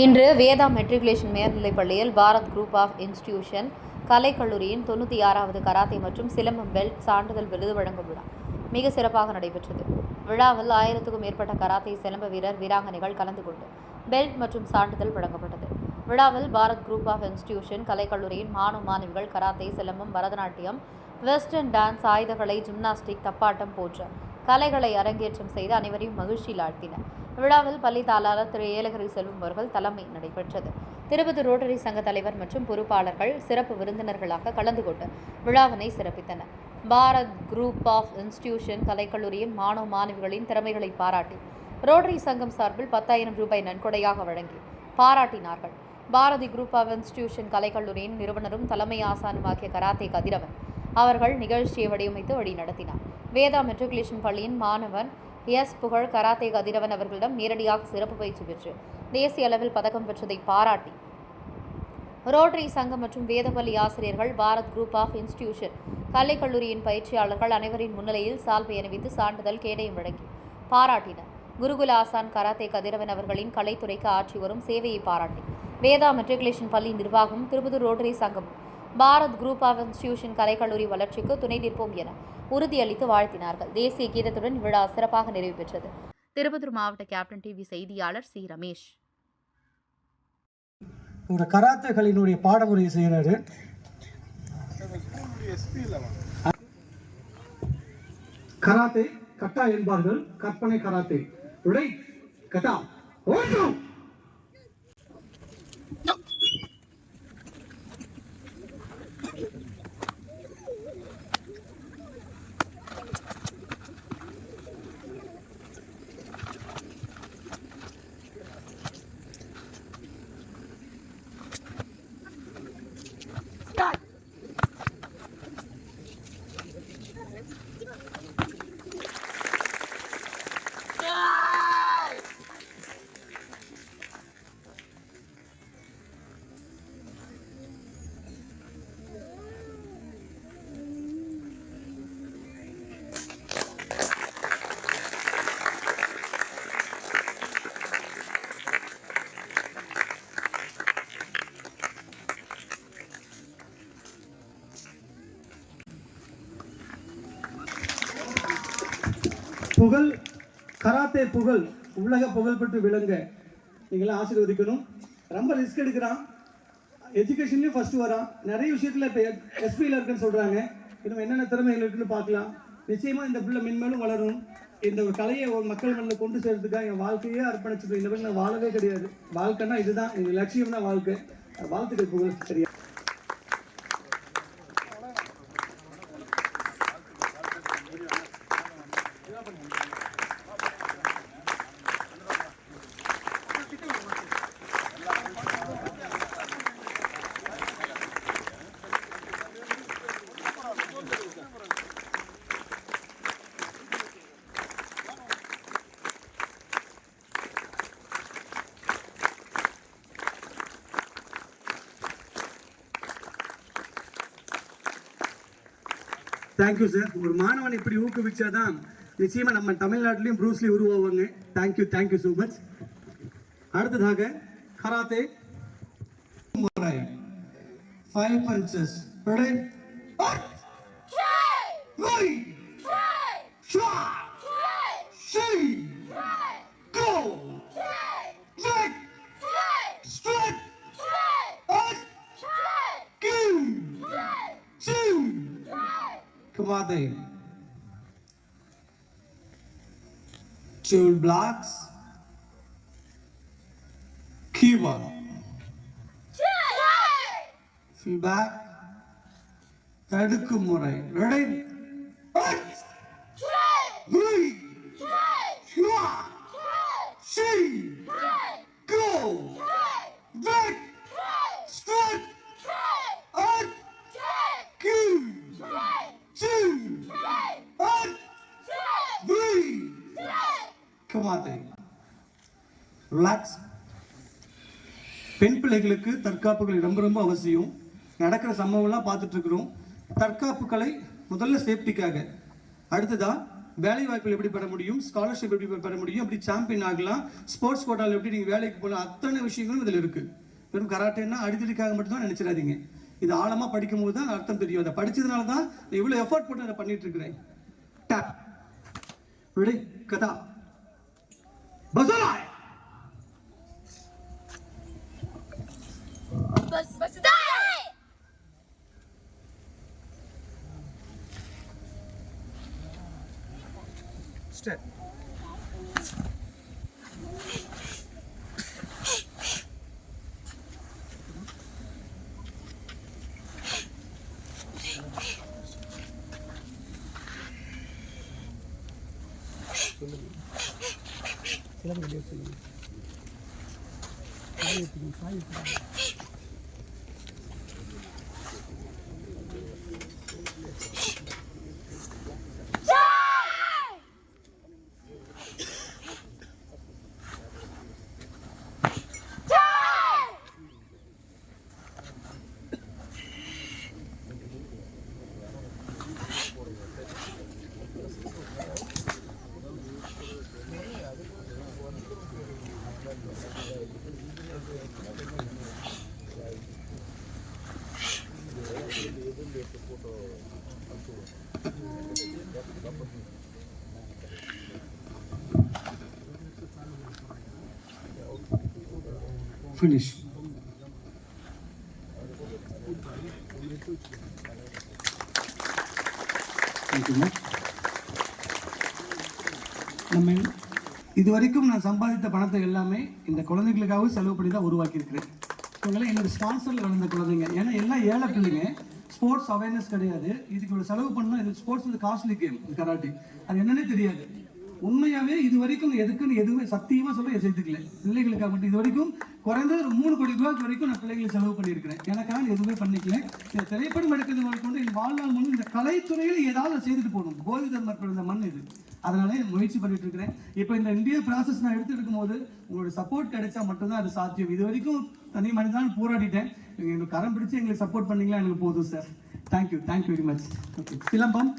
இன்று வேதா மெட்ரிகுலேஷன் மேல்நிலைப் பள்ளியில் பாரத் குரூப் ஆஃப் இன்ஸ்டிடியூஷன் கலைக்கல்லூரியின் தொண்ணூற்றி ஆறாவது கராத்தே மற்றும் சிலம்பம் பெல்ட் சான்றிதழ் விருது வழங்கும் விழா. மிக சிறப்பாக நடைபெற்றது. விழாவில் ஆயிரத்துக்கும் மேற்பட்ட கராத்தே சிலம்ப வீரர் வீராங்கனைகள் கலந்து கொண்டு பெல்ட் மற்றும் சான்றிதழ் வழங்கப்பட்டது. விழாவில் பாரத் குரூப் ஆஃப் இன்ஸ்டிடியூஷன் கலைக்கல்லூரியின் மாணவ மாணவிகள் karate silambam Bharatanatyam western dance ஆயுதகலை gymnastic தப்பாட்டம் போன்ற கலைகளை அரங்கேற்றம் செய்து அனைவரையும் மகிழ்ச்சியில் ஆழ்த்தினர். விழாவில் பள்ளி தாளாளர் திரு ஏலகிரி செல்வம் அவர்கள் தலைமை நடைபெற்றது. திருப்பதி ரோட்டரி சங்க தலைவர் மற்றும் பொறுப்பாளர்கள் சிறப்பு விருந்தினர்களாக கலந்து கொண்டு விழாவினை சிறப்பித்தனர். பாரத் குரூப் ஆஃப் இன்ஸ்டிடியூஷன் கலைக்கல்லூரியின் மாணவ மாணவிகளின் திறமைகளை பாராட்டி ரோட்டரி சங்கம் சார்பில் பத்தாயிரம் ரூபாய் நன்கொடையாக வழங்கி பாராட்டினார்கள். பாரதி குரூப் ஆஃப் இன்ஸ்டிடியூஷன் கலைக்கல்லூரியின் நிறுவனரும் தலைமை ஆசானுமாகிய கராத்தே கதிரவன் அவர்கள் நிகழ்ச்சியை வடிவமைத்து வழிநடத்தினார். வேதா மெட்ரிகுலேஷன் பள்ளியின் மாணவன் எஸ் புகழ் கராத்தே கதிரவன் அவர்களிடம் நேரடியாக சிறப்பு பயிற்சி பெற்று தேசிய அளவில் பதக்கம் பெற்றதை பாராட்டி. ரோட்டரி சங்கம் மற்றும் வேதபள்ளி ஆசிரியர்கள் பாரத் குரூப் ஆஃப் இன்ஸ்டிடியூஷன் கலைக்கல்லூரியின் பயிற்சியாளர்கள் அனைவரின் முன்னிலையில் சால்வை அணிவித்து சான்றிதழ் கேடயம் வழங்கி பாராட்டினர். குருகுல ஆசான் கராத்தே கதிரவன் அவர்களின் கலைத்துறைக்கு ஆற்றி வரும் சேவையை பாராட்டி. வேதா மெட்ரிகுலேஷன் பள்ளி நிர்வாகம் திருப்பதூர் ரோட்டரி சங்கம் பாரத் குரூப் ஆஃப் இன்ஸ்டிடியூஷன் கலைக்கல்லூரி வளர்ச்சிக்கு துணை நிற்போம் என உறுதியளித்து வாழ்த்தினார்கள். தேசிய கீதத்துடன் விழா சிறப்பாக நிறைவு பெற்றது. திருப்பத்தூர் மாவட்ட கேப்டன் டிவி செய்தியாளர் சி. ரமேஷ். இந்த கராத்தேகளினுடைய பாடமுறை செய்கிறாரு. கராத்தே கட்டா என்பார்கள். கற்பனை கராத்தே. உடை கட்டா. ஓட்டம் புகழ் கராத்தே புகழ் உலக புகழ் பெற்று விளங்க நீங்களாம் ஆசீர்வதிக்கணும். ரொம்ப ரிஸ்க் எடுக்கிறான். எஜுகேஷன்லேயும் ஃபஸ்ட்டு வரான். நிறைய விஷயத்தில் இப்போ எஸ்பியில் இருக்குன்னு சொல்கிறாங்க இன்னும் என்னென்ன திறமைகள் இருக்குன்னு பார்க்கலாம். நிச்சயமாக இந்த பிள்ளை மென்மேலும் வளரும். இந்த ஒரு கலையை ஒரு மக்கள் மண்ணில் கொண்டு சேர்த்துக்காக என் வாழ்க்கையே அர்ப்பணிச்சுட்டு இந்த மாதிரி நான் வாழவே கிடையாது. வாழ்க்கைன்னா இதுதான். எங்கள் லட்சியம் தான் வாழ்க்கை. வாழ்த்துக்கள் புகழ். சரியா? தேங்க்யூ சார் ஒரு மாணவன் இப்படி ஊக்குவிச்சாதான் நிச்சயமா நம்ம தமிழ்நாட்டிலையும் Bruce Lee உருவாவாங்க. Thank you thank you so much அடுத்ததாக கராத்தே. முறை. Five punches Kamade. Two blocks. Kiva. Feedback. தடுக்கும் முறை ready Come on, then. Relax. பெண் பிள்ளைகளுக்கு தற்காப்புகள் ரொம்ப ரொம்ப அவசியம். நடக்கிற சம்பவம்லாம் பார்த்துட்டு இருக்கிறோம் தற்காப்புகளை முதல்ல சேஃப்டிக்காக அடுத்ததா வேலை வாய்ப்புகள் எப்படி பெற முடியும்? ஸ்காலர்ஷிப் எப்படி பெற முடியும்? எப்படி சாம்பியன் ஆகலாம். ஸ்போர்ட்ஸ் கோட்டாவில் எப்படி நீங்கள் வேலைக்கு போகலாம்? அத்தனை விஷயங்களும் இதில் இருக்குது வெறும் கராட்டேன்னா அடித்தடிக்காக மட்டும்தான் நினச்சிடாதீங்க. இது ஆழமாக படிக்கும் போது தான் அர்த்தம் தெரியும். அதை படிச்சதுனால தான் இவ்வளோ எஃபோர்ட் போட்டு அதை பண்ணிட்டு இருக்கிறேன். டேப் விடை கதா. बसलाय बस बसलाय step Dai step Finish. Thank you, much. நம்ம இது வரைக்கும் நான் சம்பாதித்த பணத்தை எல்லாமே இந்த குழந்தைகளுக்காகவும் செலவு பண்ணி தான் உருவாக்கியிருக்கிறேன். இவங்களாம் என்னோட ஸ்பான்சரில் வளர்ந்த குழந்தைங்க ஏன்னா எல்லாம் ஏழை பிள்ளைங்க ஸ்போர்ட்ஸ் அவேர்னஸ் கிடையாது. இதுக்கு ஒரு செலவு பண்ணால் இது ஸ்போர்ட்ஸ் வந்து காஸ்ட்லி கேம் கராட்டி. அது என்னன்னே தெரியாது. உண்மையாவே இது வரைக்கும் எதுக்குன்னு எதுவுமே சத்தியமா சொல்ல சேர்த்துக்கல பிள்ளைகளுக்காக மட்டும். இது வரைக்கும் குறைந்தது ஒரு மூணு கோடி ரூபாய்க்கு வரைக்கும் நான் பிள்ளைகளுக்கு செலவு பண்ணியிருக்கிறேன். எனக்காக எதுவுமே பண்ணிக்கல. இந்த திரைப்படம் எடுக்கிறது வரைக்கும் என் வாழ்நாள் முழு இந்த கலைத்துறையில் ஏதாவது செய்துட்டு போகணும். போதி தர்மர் பிறந்த மண் இது. அதனால இது முயற்சி பண்ணிட்டு இருக்கிறேன். இப்போ இந்த இந்திய ப்ராசஸ் நான் எடுத்துருக்கும் போது உங்களோட சப்போர்ட் கிடைச்சா மட்டும்தான் அது சாத்தியம். இது வரைக்கும் தனி மனிதன் போராடிட்டேன். நீங்கள் எனக்கு கரம் பிடிச்சி எங்களுக்கு சப்போர்ட் பண்ணீங்களா எனக்கு போதும் sir thank you thank you very much okay silambam.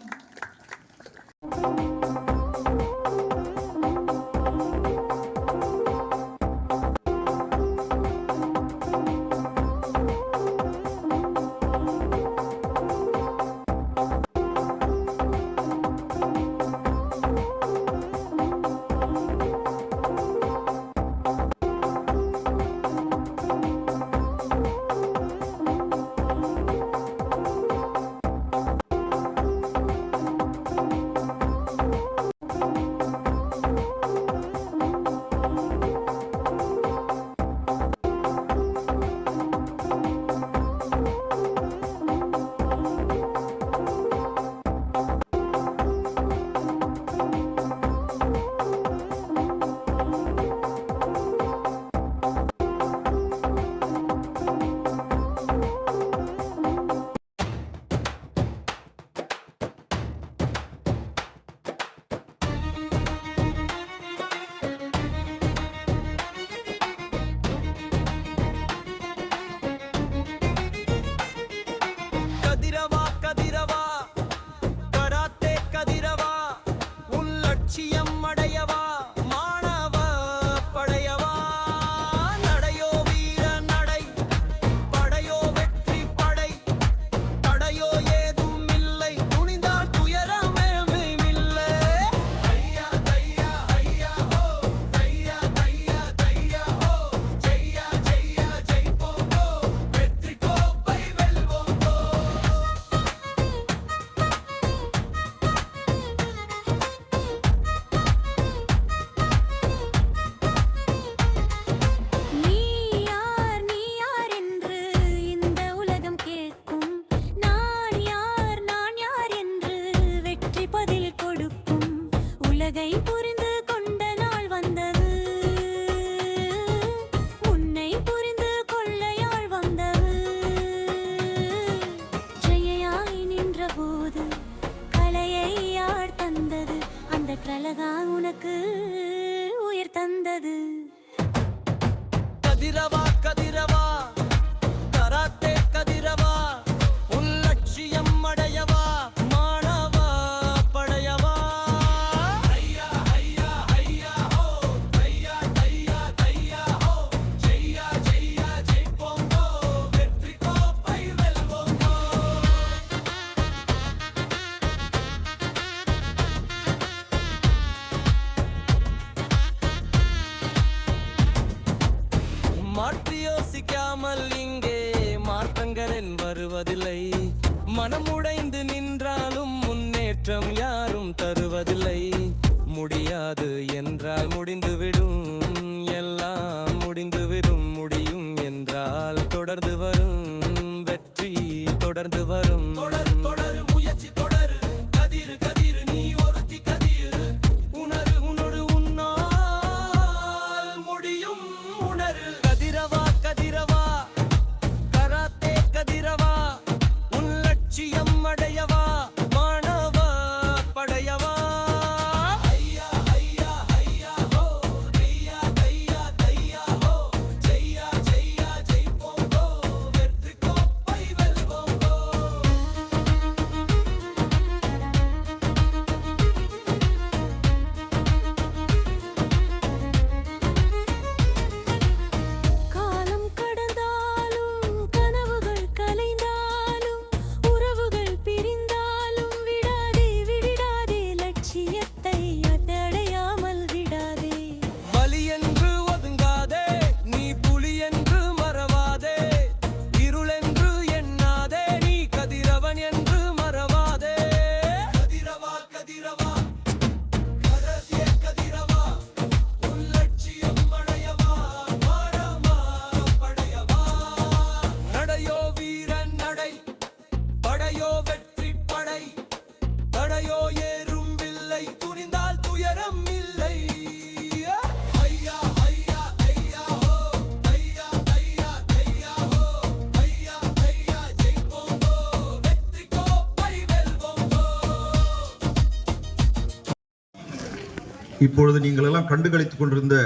இப்பொழுது நீங்கள் எல்லாம் கண்டுகளித்துக் கொண்டிருந்த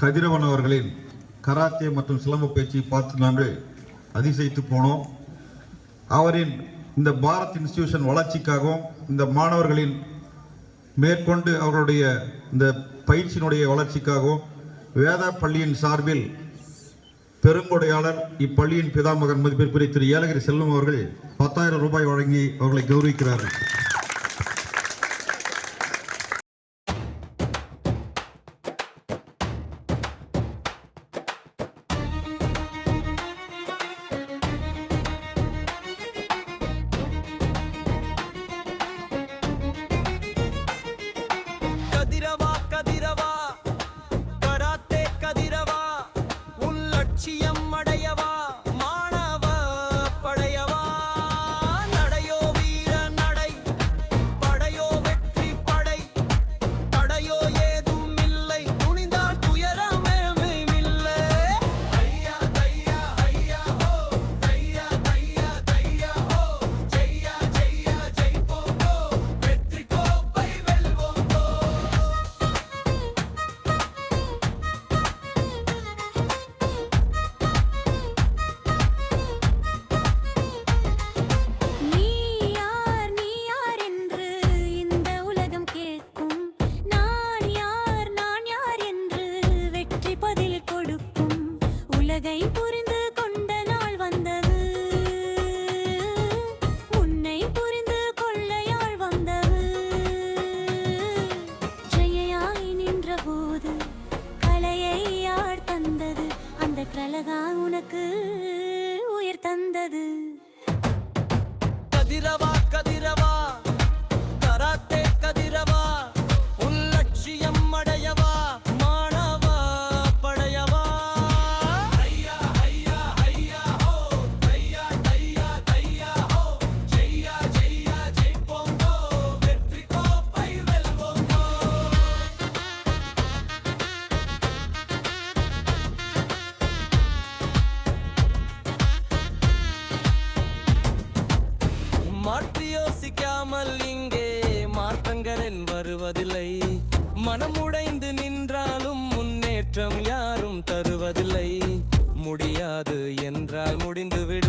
கதிரவன் அவர்களின் கராத்தே மற்றும் சிலம்ப பயிற்சியை பார்த்து நாங்கள் அதிசயித்து போனோம். அவரின் இந்த பாரத் இன்ஸ்டிடியூஷன் வளர்ச்சிக்காகவும் இந்த மாணவர்களின் மேற்கொண்டு அவருடைய இந்த பயிற்சியினுடைய வளர்ச்சிக்காகவும் வேதா பள்ளியின் சார்பில் பெருங்கொடையாளர் இப்பள்ளியின் பிதாமகன் மதிப்பிற்குரிய திரு ஏலகிரி செல்வம் அவர்கள் பத்தாயிரம் ரூபாய் வழங்கி அவர்களை கௌரவிக்கிறார்கள். பிரலகா உனக்கு உயிர் தந்தது? கதிரவா கதிரவா. முடியாது என்றால் முடிந்துவிடும்.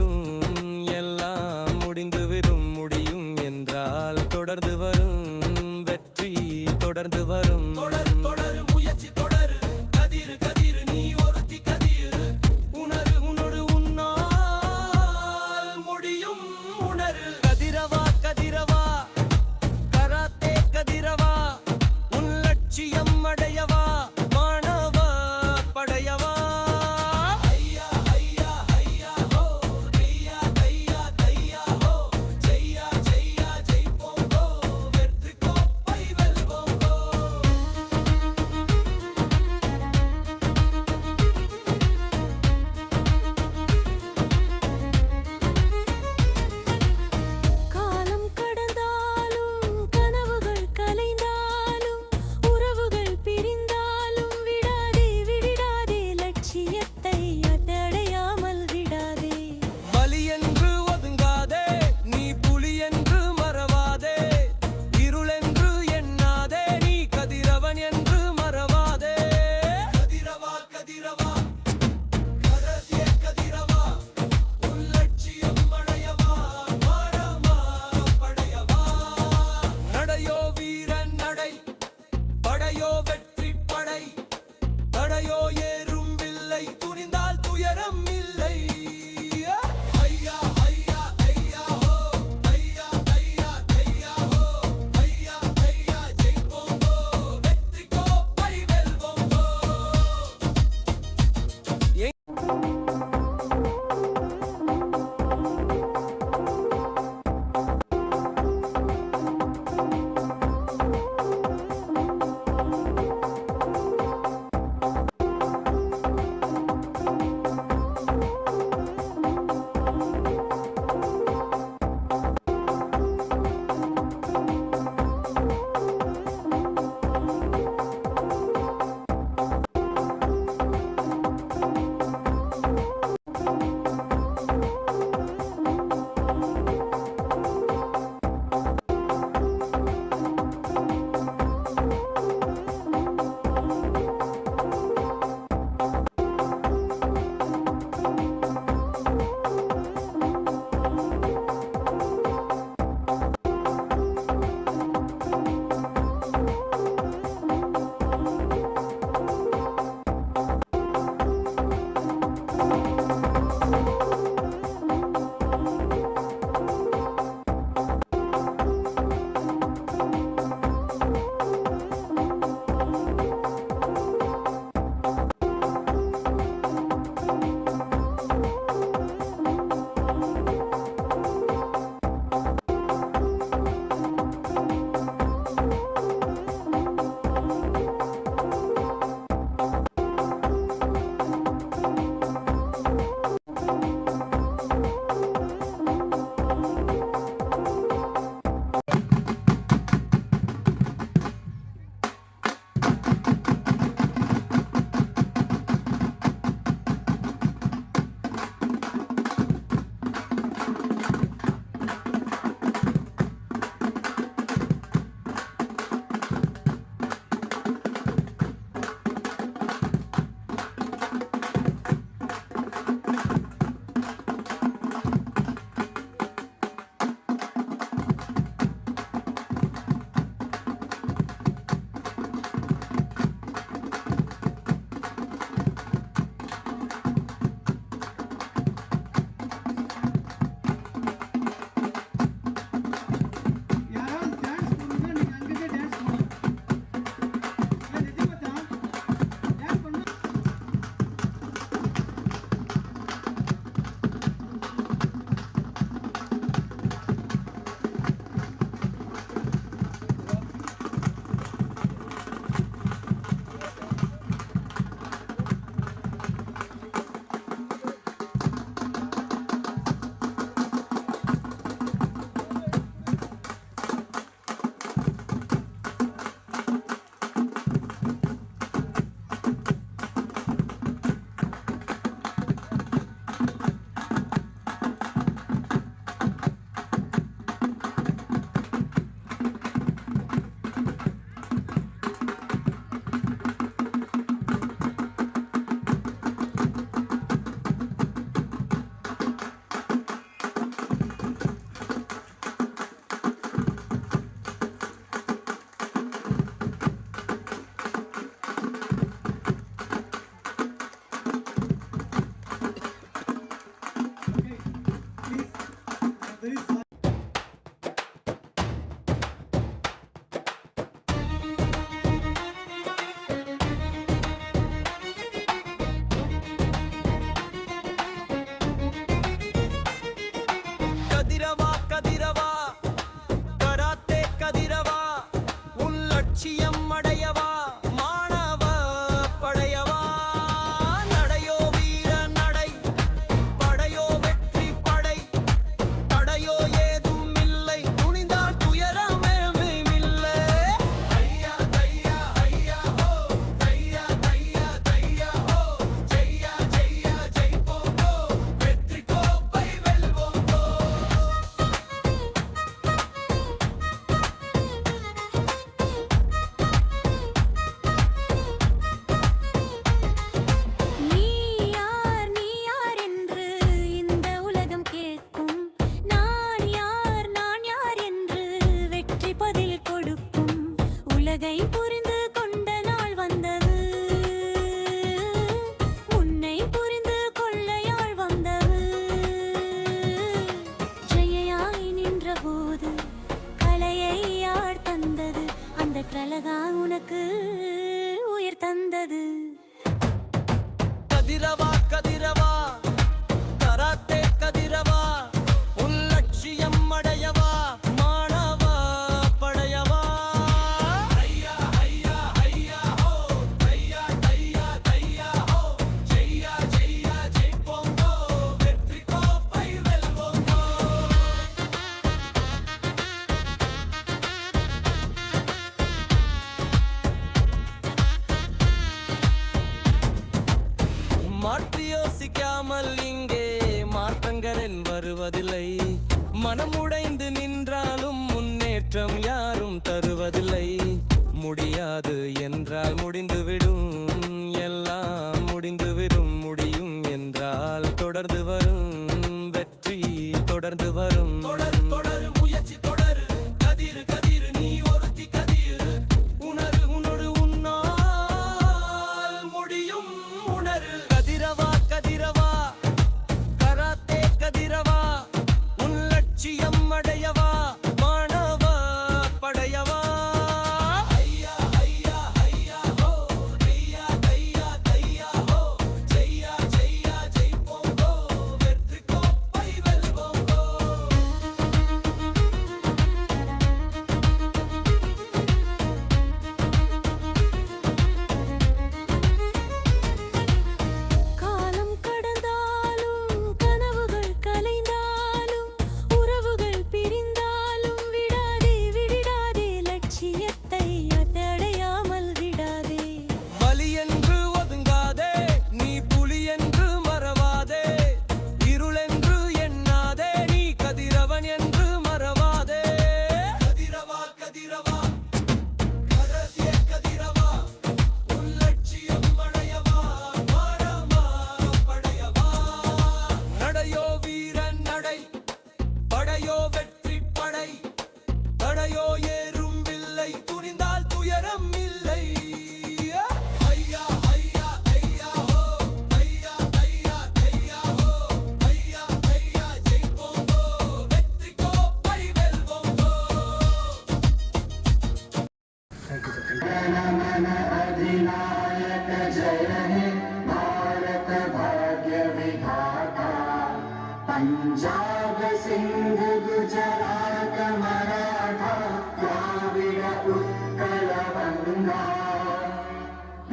उत्कलगङ्गा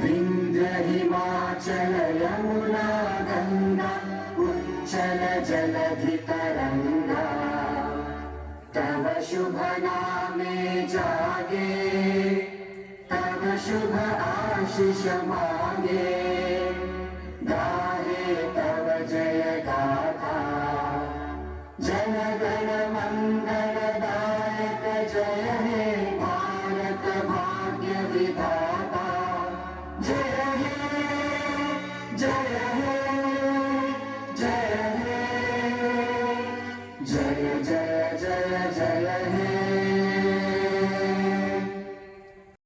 इन्द्र हिमाचल यमुना गङ्गा उच्चल जलधितरङ्गा तव शुभ नामे जागे, तव शुभ आशिष मागे।